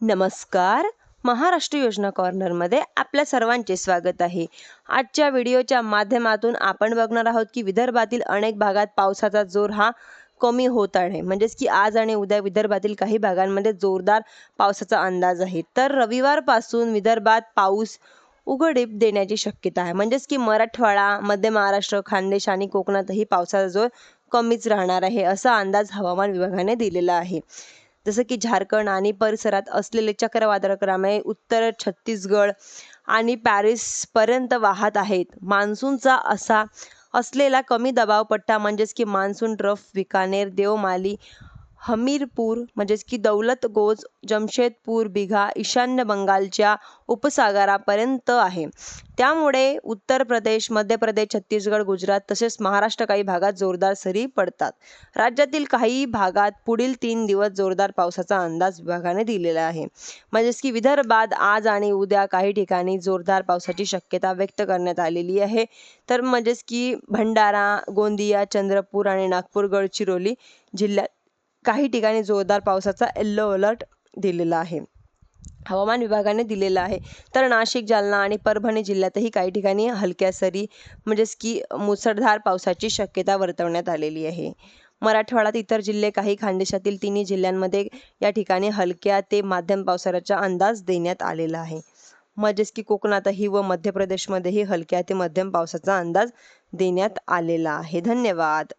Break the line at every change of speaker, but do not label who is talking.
नमस्कार. महाराष्ट्र योजना कॉर्नरमध्ये आपल्या सर्वांचे स्वागत आहे. आजच्या व्हिडिओच्या माध्यमातून आपण बघणार आहोत की विदर्भातील अनेक भागात पावसाचा जोर हा कमी होत आहे. म्हणजेच की आज आणि उद्या विदर्भातील काही भागांमध्ये जोरदार पावसाचा अंदाज आहे. तर रविवारपासून विदर्भात पाऊस उघडीप देण्याची शक्यता आहे. म्हणजेच की मराठवाडा मध्य महाराष्ट्र खानदेश आणि कोकणातही पावसाचा जोर कमीच राहणार आहे असा अंदाज हवामान विभागाने दिलेला आहे. जसं की झारखंड आणि परिसरात असलेले चक्रवादळामुळे उत्तर छत्तीसगड आणि पॅरिसपर्यंत वाहत आहेत. मान्सूनचा असा असलेला कमी दबाव पट्टा म्हणजेच की मान्सून ट्रफ बिकानेर देवमाली हमीरपूर म्हणजेच की दौलतगोज जमशेदपूर बिघा ईशान्य बंगालच्या उपसागरापर्यंत आहे. त्यामुळे उत्तर प्रदेश मध्य प्रदेश छत्तीसगड गुजरात तसेच महाराष्ट्र काही भागात जोरदार सरी पडतात. राज्यातील काही भागात पुढील तीन दिवस जोरदार पावसाचा अंदाज विभागाने दिलेला आहे. म्हणजेच की विदर्भात आज आणि उद्या काही ठिकाणी जोरदार पावसाची शक्यता व्यक्त करण्यात आलेली आहे. तर म्हणजेच की भंडारा गोंदिया चंद्रपूर आणि नागपूर गडचिरोली जिल्ह्यात काही ठिकाणी जोरदार पावसाचा येल्लो अलर्ट दिलेला आहे. हवामान विभागाने दिलेला आहे. तर नाशिक जालना आणि परभणी जिल्ह्यातही काही ठिकाणी हलक्या सरी म्हणजेच की मुसळधार पावसाची शक्यता वर्तवण्यात आलेली आहे. मराठवाड्यात इतर जिल्हे काही खानदेशातील तिन्ही जिल्ह्यांमध्ये या ठिकाणी हलक्या ते माध्यम पावसाचा अंदाज देण्यात आलेला आहे. म्हणजेच की कोकणातही व मध्य प्रदेशमध्येही हलक्या ते मध्यम पावसाचा अंदाज देण्यात आलेला आहे. धन्यवाद.